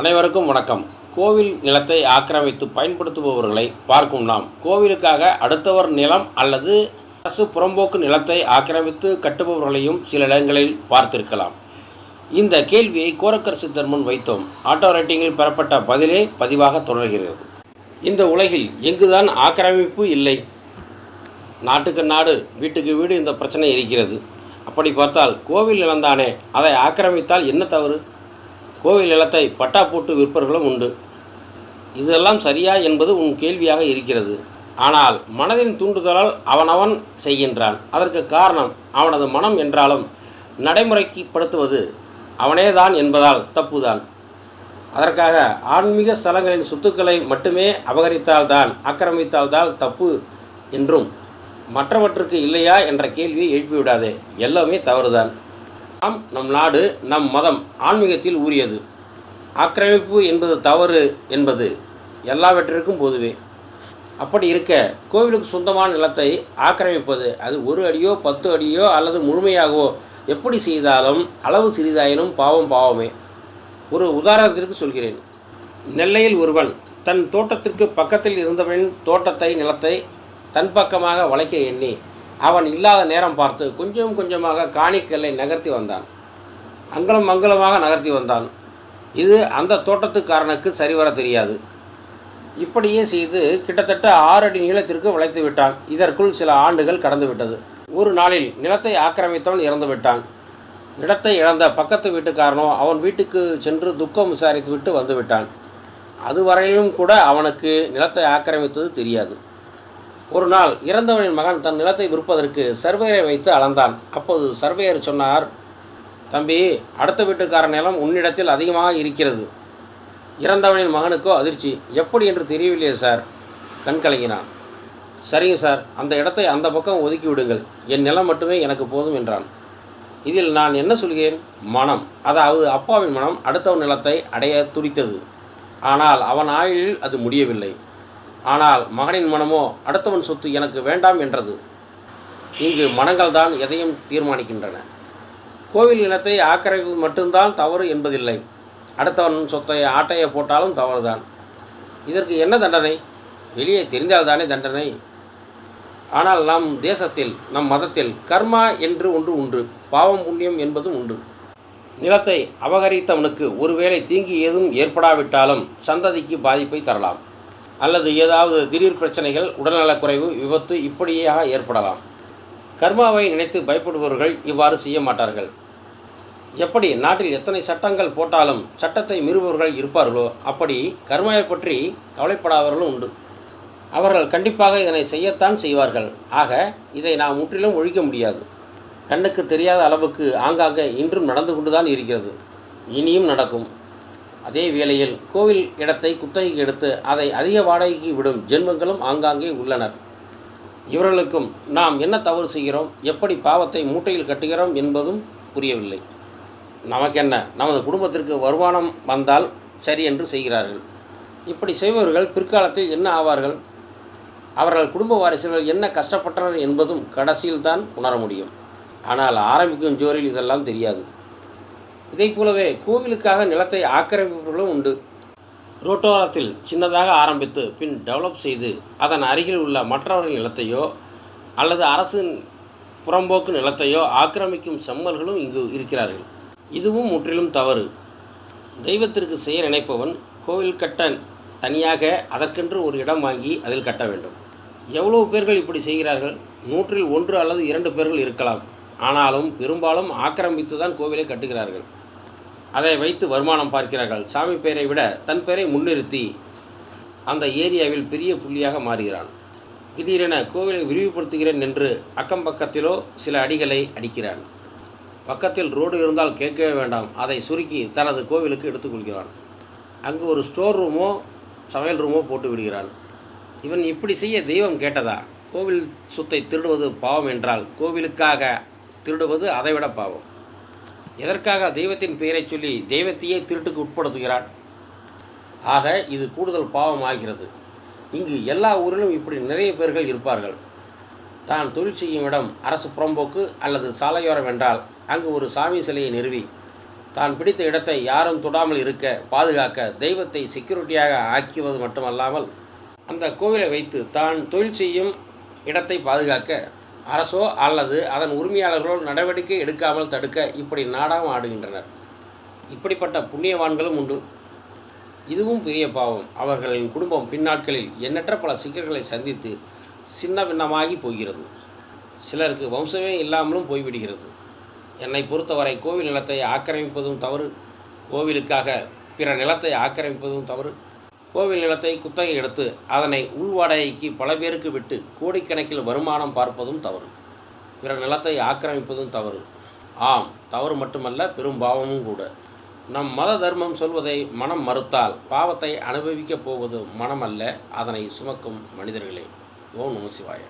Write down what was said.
அனைவருக்கும் வணக்கம். கோவில் நிலத்தை ஆக்கிரமித்து பயன்படுத்துபவர்களை பார்க்கும் நாம். கோவிலுக்காக அடுத்தவர் நிலம் அல்லது அரசு புறம்போக்கு நிலத்தை ஆக்கிரமித்து கட்டுபவர்களையும் சில இடங்களில் பார்த்திருக்கலாம். இந்த கேள்வியை கோரக்கர் சித்தர் முன் வைத்தோம். ஆட்டோ ரைட்டிங்கில் பெறப்பட்ட பதிலே பதிவாக தொடர்கிறது. இந்த உலகில் எங்குதான் ஆக்கிரமிப்பு இல்லை? நாட்டுக்கு நாடு வீட்டுக்கு வீடு இந்த பிரச்சனை இருக்கிறது. அப்படி பார்த்தால் கோவில் நிலந்தானே அதை ஆக்கிரமித்தால் என்ன தவறு? கோவில் நிலத்தை பட்டா போட்டு விற்பவர்களும் உண்டு. இதெல்லாம் சரியா என்பது உன் கேள்வியாக இருக்கிறது. ஆனால் மனதின் தூண்டுதலால் அவனவன் செய்கின்றான். அதற்கு காரணம் அவனது மனம் என்றாலும் நடைமுறைக்கு படுத்துவது அவனேதான் என்பதால் தப்புதான். அதற்காக ஆன்மீக ஸ்தலங்களின் சொத்துக்களை மட்டுமே அபகரித்தால்தான் ஆக்கிரமித்தால்தான் தப்பு என்றும் மற்றவற்றுக்கு இல்லையா என்ற கேள்வியை எழுப்பிவிடாதே. எல்லாமே தவறுதான். நாம் நம் நாடு நம் மதம் ஆன்மீகத்தில் ஊறியது. ஆக்கிரமிப்பு என்பது தவறு என்பது எல்லாவற்றிற்கும் பொதுவே. அப்படி இருக்க கோவிலுக்கு சொந்தமான நிலத்தை ஆக்கிரமிப்பது அது ஒரு அடியோ பத்து அடியோ அல்லது முழுமையாகவோ எப்படி செய்தாலும் அளவு சிறிதாயினும் பாவம் பாவமே. ஒரு உதாரணத்திற்கு சொல்கிறேன். நெல்லையில் ஒருவன் தன் தோட்டத்திற்கு பக்கத்தில் இருந்தவனின் தோட்டத்தை நிலத்தை தன் பக்கமாக வளைக்க எண்ணி அவன் இல்லாத நேரம் பார்த்து கொஞ்சம் கொஞ்சமாக காணிக்கல்லை நகர்த்தி வந்தான். அங்கலம் மங்கலமாக நகர்த்தி வந்தான். இது அந்த தோட்டத்துக்காரனுக்கு சரிவர தெரியாது. இப்படியே செய்து கிட்டத்தட்ட ஆறு அடி நீளத்திற்கு வளைத்து விட்டான். இதற்குள் சில ஆண்டுகள் கடந்து விட்டது. ஒரு நாளில் நிலத்தை ஆக்கிரமித்தவன் இறந்து விட்டான். இடத்தை இழந்த பக்கத்து வீட்டுக்காரனோ அவன் வீட்டுக்கு சென்று துக்கம் விசாரித்து விட்டு வந்துவிட்டான் அதுவரையிலும் கூட அவனுக்கு நிலத்தை ஆக்கிரமித்தது தெரியாது. ஒரு நாள் இறந்தவனின் மகன் தன் நிலத்தை விற்பதற்கு சர்வேயரை வைத்து அளந்தான். அப்போது சர்வேயர் சொன்னார் தம்பி அடுத்த வீட்டுக்காரன் நிலம் உன்னிடத்தில் அதிகமாக இருக்கிறது. இறந்தவனின் மகனுக்கோ அதிர்ச்சி. எப்படி என்று தெரியவில்லையே சார். கண் கலங்கினான். சரிங்க சார். அந்த இடத்தை அந்த பக்கம் ஒதுக்கி விடுங்கள். என் நிலம் மட்டுமே எனக்கு போதும் என்றான். இதில் நான் என்ன சொல்கிறேன்? மனம். அதாவது அப்பாவின் மனம் அடுத்தவன் நிலத்தை அடைய துடித்தது. ஆனால் அவன் ஆயுளில் அது முடியவில்லை. ஆனால் மகனின் மனமோ அடுத்தவன் சொத்து எனக்கு வேண்டாம் என்றது. இங்கு மனங்கள் தான் எதையும் தீர்மானிக்கின்றன. கோவில் நிலத்தை ஆக்கிரமிப்பது மட்டும்தான் தவறு என்பதில்லை. அடுத்தவன் சொத்தை ஆட்டையை போட்டாலும் தவறுதான். இதற்கு என்ன தண்டனை? வெளியே தெரிந்தால்தானே தண்டனை. ஆனால் நம் தேசத்தில் நம் மதத்தில் கர்மா என்று ஒன்று உண்டு பாவம் புண்ணியம் என்பதும் உண்டு. நிலத்தை அபகரித்தவனுக்கு ஒருவேளை தீங்கு ஏதும் ஏற்படாவிட்டாலும் சந்ததிக்கு பாதிப்பை தரலாம். அல்லது ஏதாவது திடீர் பிரச்சனைகள் உடல்நலக்குறைவு விபத்து இப்படியாக ஏற்படலாம். கர்மாவை நினைத்து பயப்படுபவர்கள் இவ்வாறு செய்ய மாட்டார்கள். எப்படி? நாட்டில் எத்தனை சட்டங்கள் போட்டாலும் சட்டத்தை மீறுபவர்கள் இருப்பார்களோ அப்படி கர்மாவை பற்றி கவலைப்படாதவர்களும் உண்டு. அவர்கள் கண்டிப்பாக இதனை செய்யத்தான் செய்வார்கள். ஆக இதை நாம் முற்றிலும் ஒழிக்க முடியாது. கண்ணுக்கு தெரியாத அளவுக்கு ஆங்காங்கே இன்றும் நடந்து கொண்டுதான் இருக்கிறது. இனியும் நடக்கும். அதே வேளையில் கோவில் இடத்தை குத்தகைக்கு எடுத்து அதை அதிக வாடகைக்கு விடும் ஜென்மங்களும் ஆங்காங்கே உள்ளனர். இவர்களுக்கும் நாம் என்ன தவறு செய்கிறோம்? எப்படி பாவத்தை மூட்டையில் கட்டுகிறோம் என்பதும் புரியவில்லை. நமக்கென்ன? நமது குடும்பத்திற்கு வருமானம் வந்தால் சரி என்று செய்கிறார்கள். இப்படி செய்பவர்கள் பிற்காலத்தில் என்ன ஆவார்கள்? அவர்கள் குடும்ப வாரிசுகள் என்ன கஷ்டப்பட்டனர் என்பதும் கடைசியில் தான் உணர முடியும். ஆனால் ஆரம்பிக்கும் ஜோரில் இதெல்லாம் தெரியாது. இதை போலவே கோவிலுக்காக நிலத்தை ஆக்கிரமிப்பவர்களும் உண்டு. ரோட்டோரத்தில் சின்னதாக ஆரம்பித்து பின் டெவலப் செய்து அதன் அருகில் உள்ள மற்றவர்கள் நிலத்தையோ அல்லது அரசின் புறம்போக்கு நிலத்தையோ ஆக்கிரமிக்கும் செம்மல்களும் இங்கு இருக்கிறார்கள். இதுவும் முற்றிலும் தவறு. தெய்வத்திற்கு செய்ய நினைப்பவன் கோவில் கட்ட தனியாக அதற்கென்று ஒரு இடம் வாங்கி அதில் கட்ட வேண்டும். எவ்வளவு பேர்கள் இப்படி செய்கிறார்கள்? நூற்றில் ஒன்று அல்லது இரண்டு பேர்கள் இருக்கலாம். ஆனாலும் பெரும்பாலும் ஆக்கிரமித்து தான் கோவிலை கட்டுகிறார்கள். அதை வைத்து வருமானம் பார்க்கிறார்கள். சாமி பெயரை விட தன் பெயரை முன்னிறுத்தி அந்த ஏரியாவில் பெரிய புள்ளியாக மாறுகிறான். திடீரென கோவிலை விரிவுபடுத்துகிறேன் என்று அக்கம் பக்கத்திலோ சில அடிகளை அடிக்கிறான். பக்கத்தில் ரோடு இருந்தால் கேட்கவே வேண்டாம். அதை சுருக்கி தனது கோவிலுக்கு எடுத்துக்கொள்கிறான். அங்கு ஒரு ஸ்டோர் ரூமோ சமையல் ரூமோ போட்டு விடுகிறான். இவன் இப்படி செய்ய தெய்வம் கேட்டதா? கோவில் சொத்தை திருடுவது பாவம் என்றால் கோவிலுக்காக திருடுவது அதைவிட பாவம். எதற்காக தெய்வத்தின் பெயரை சொல்லி தெய்வத்தையே திருட்டுக்கு உட்படுத்துகிறான் ஆக இது கூடுதல் பாவம் ஆகிறது இங்கு எல்லா ஊரிலும் இப்படி நிறைய பேர்கள் இருப்பார்கள். தான் தொழில் செய்யும் இடம் அரசு புறம்போக்கு அல்லது சாலையோரம் என்றால் அங்கு ஒரு சாமி சிலையை நிறுவி தான் பிடித்த இடத்தை யாரும் தொடாமல் இருக்க பாதுகாக்க தெய்வத்தை செக்யூரிட்டியாக ஆக்கிவது மட்டுமல்லாமல் அந்த கோவிலை வைத்து தான் தொழில் செய்யும் இடத்தை பாதுகாக்க அரசோ அல்லது அதன் உரிமையாளர்களோ நடவடிக்கை எடுக்காமல் தடுக்க இப்படி நாடகம் ஆடுகின்றனர். இப்படிப்பட்ட புண்ணியவான்களும் உண்டு. இதுவும் பெரிய பாவம். அவர்களின் குடும்பம் பின்னாட்களில் எண்ணற்ற பல சிக்கல்களை சந்தித்து சின்ன பின்னமாகி போகிறது. சிலருக்கு வம்சமே இல்லாமலும் போய்விடுகிறது. என்னை பொறுத்தவரை கோவில் நிலத்தை ஆக்கிரமிப்பதும் தவறு. கோவிலுக்காக பிற நிலத்தை ஆக்கிரமிப்பதும் தவறு. கோவில் நிலத்தை குத்தகை எடுத்து அதனை உள்வாடகைக்கு பல பேருக்கு விட்டு கோடிக்கணக்கில் வருமானம் பார்ப்பதும் தவறு. பிற நிலத்தை ஆக்கிரமிப்பதும் தவறு. ஆம் தவறு மட்டுமல்ல பெரும் பாவமும் கூட. நம் மத தர்மம் சொல்வதை மனம் மறுத்தால் பாவத்தை அனுபவிக்கப் போவது மனம் அல்ல அதனை சுமக்கும் மனிதர்களே. ஓம் நம சிவாய.